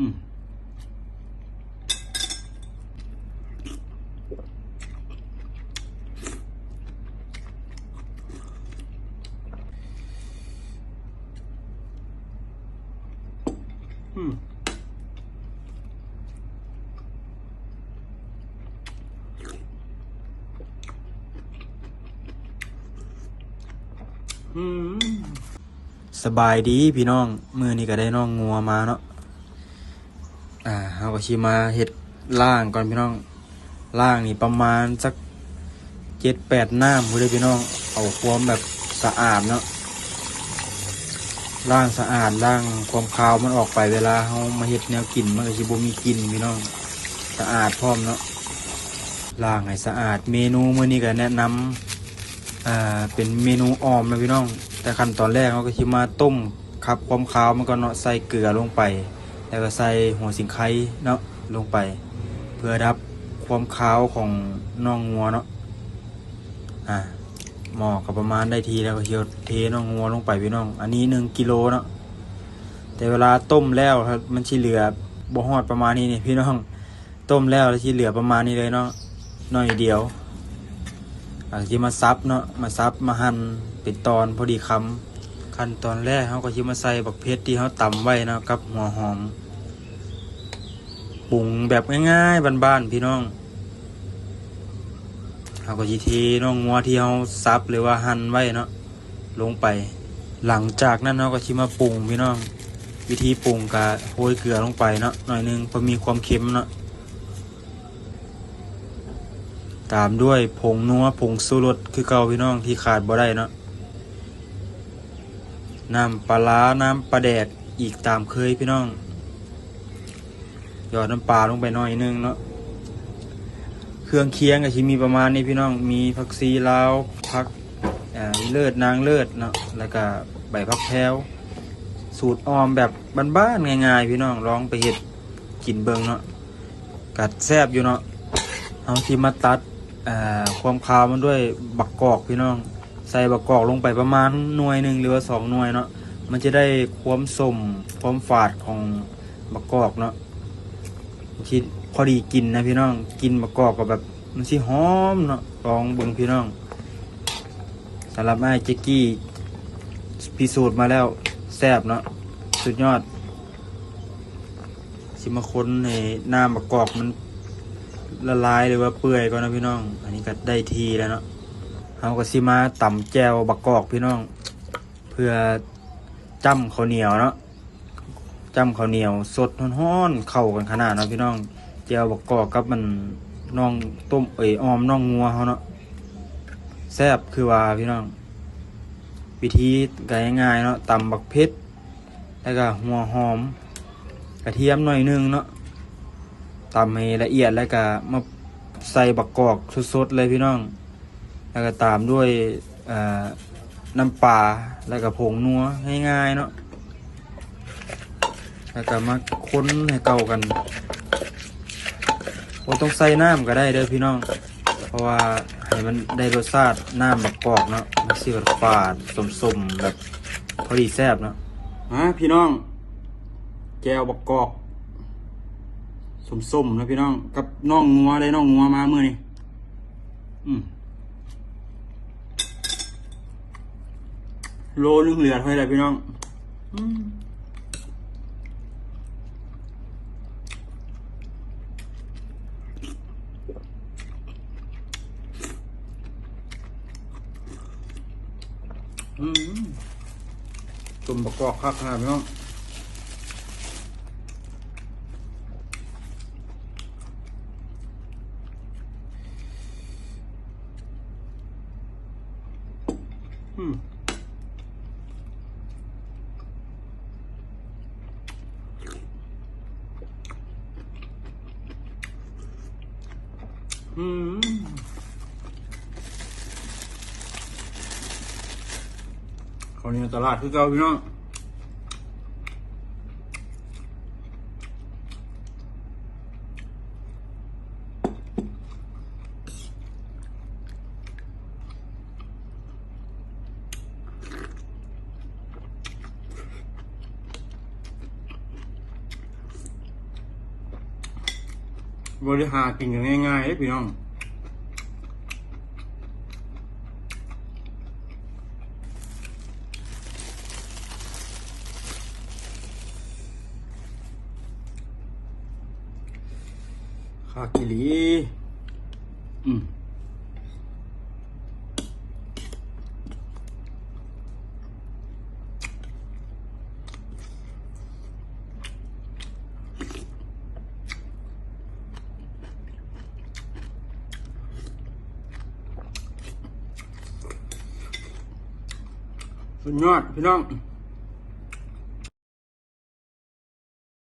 อืมสบายดีพี่น้อง มือนี้ก็ได้น้องงัวมาเนาะ เฮาก็ชิมาเฮ็ดล่างก่อนพี่น้องล่างนี่ประมาณสักเจ็ดแปดน้ำพูดเลยพี่น้อง เอาความแบบสะอาดเนาะล่างสะอาดล่างความคาวมันออกไปเวลาเฮามาเฮ็ดแนวกลิ่นมันก็สิบ่มีกลิ่นพี่น้องสะอาดพร้อมเนาะล่างให้สะอาดเมนูมื้อนี้ก็แนะนำอ่าเป็นเมนูออมนะพี่น้อง แต่ขั้นตอนแรกเขาก็ชิมาต้มขับความคาวมันก็เนาะใส่เกลือลงไป แล้วก็ใส่หัวสิงไคเนาะลงไป เพื่อดับความคาวของน่องงัวเนาะอ่าหมอกับประมาณได้ทีแล้วก็เชียวเทน่องงัวลงไปพี่น้อง อันนี้หนึ่งกิโลเนาะแต่เวลาต้มแล้วครับมันชิเหลือบ่ฮอดประมาณนี้นี่พี่น้องต้มแล้วแล้วชิเหลือประมาณนี้เลยเนาะน่อยเดียวอาจจะมาซับเนาะมาซับมาหั่นเป็นตอนพอดีคำขั้นตอนแรกเขาก็ชิมาใส่บักเพชรที่เขาตำไว้นาะกับหัวหอม ปรุงแบบง่ายๆบ้านๆพี่น้องเขาก็จีทีน้องงัวที่เขาซับหรือว่าหั่นไว้เนาะลงไป หลังจากนั้นเขาก็ชิมาปรุงพี่น้อง วิธีปรุงกะโรยเกลือลงไปเนาะหน่อยหนึงเพอมีความเค็มเนาะตามด้วยผงนัวผงสูรสคือเก่าพี่น้องที่ขาดบ่ได้เนาะน้ำปลาร้าน้ำปลาแดกอีกตามเคยพี่น้อง หยอดน้ำปลาลงไปหน่อยนึงเนาะเครื่องเคียงก็ชิมีประมาณนี้พี่น้องมีผักซีลาวผักเลิศนางเลิศเนาะแล้วก็ใบพักแพวสูตรออมแบบบ้านๆง่ายๆ พี่น้องลองไปเห็ดกินเบิงเนาะกัดแซบอยู่เนาะเอาที่มาตัดความคาวมันด้วยบักกอกพี่น้อง ใส่บักกอกลงไปประมาณหน่วยหนึ่งหรือว่าสองหน่วยเนาะมันจะได้ความสมความฝาดของบักกอกเนาะ ที่พอดีกินนะพี่น้อง กินมะกอกกับแบบมันสิหอมเนาะลองเบิ่งพี่น้องสำหรับไอ้เจ๊กกี้พิสูจน์มาแล้วแซ่บเนาะสุดยอด สิมาค้นในน้ำมะกอกมันละลายหรือว่าเปื่อยก่อนนะพี่น้อง อันนี้ก็ได้ทีแล้วเนาะเราก็สิมาต่ำแจวบักกอกพี่น้อง เพื่อจ้ำข้าวเหนียวเนาะ จำข้าวเหนียว สดฮ้อนๆเข้ากันขนาดเนาะพี่น้องเจียวบกกอกกับมันน่องต้มเอ่ยออมน่องงัวเขาเนาะแซ่บคือว่าพี่น้อง วิธีก็ง่ายๆเนาะตำบักเพชรแล้วก็หัวหอม กระเทียมหน่อยนึงเนาะตำให้ละเอียดแล้วก็มาใส่บักกอกสดๆเลยพี่น้อง แล้วก็ตามด้วยน้ำปลาแล้วก็ผงนัวง่ายๆเนาะ แล้วก็มาค้นให้เก่ากันผมต้องใส่น้ำก็ได้เด้อพี่น้อง เพราะว่าให้มันได้รสชาติน้ำบักอกเนาะมันสิแบบฝาดสมๆแบบพอดีแซ่บเนาะฮะพี่น้องแจวบักกอกสมๆนะพี่น้องกับน่องงัวได้น่องงัวมาเมื่อนี้อืมโลนึงเหลือเท่าไหร่พี่น้อง อืม ตุ่มประกอบครับครับพี่น้องอืมอืม เขาเนี่ตลาดคือเก่าพี่น้องบริหารกินกันง่ายๆเลยพี่น้อง คากิลีอืมสุดยอดพี่น้อง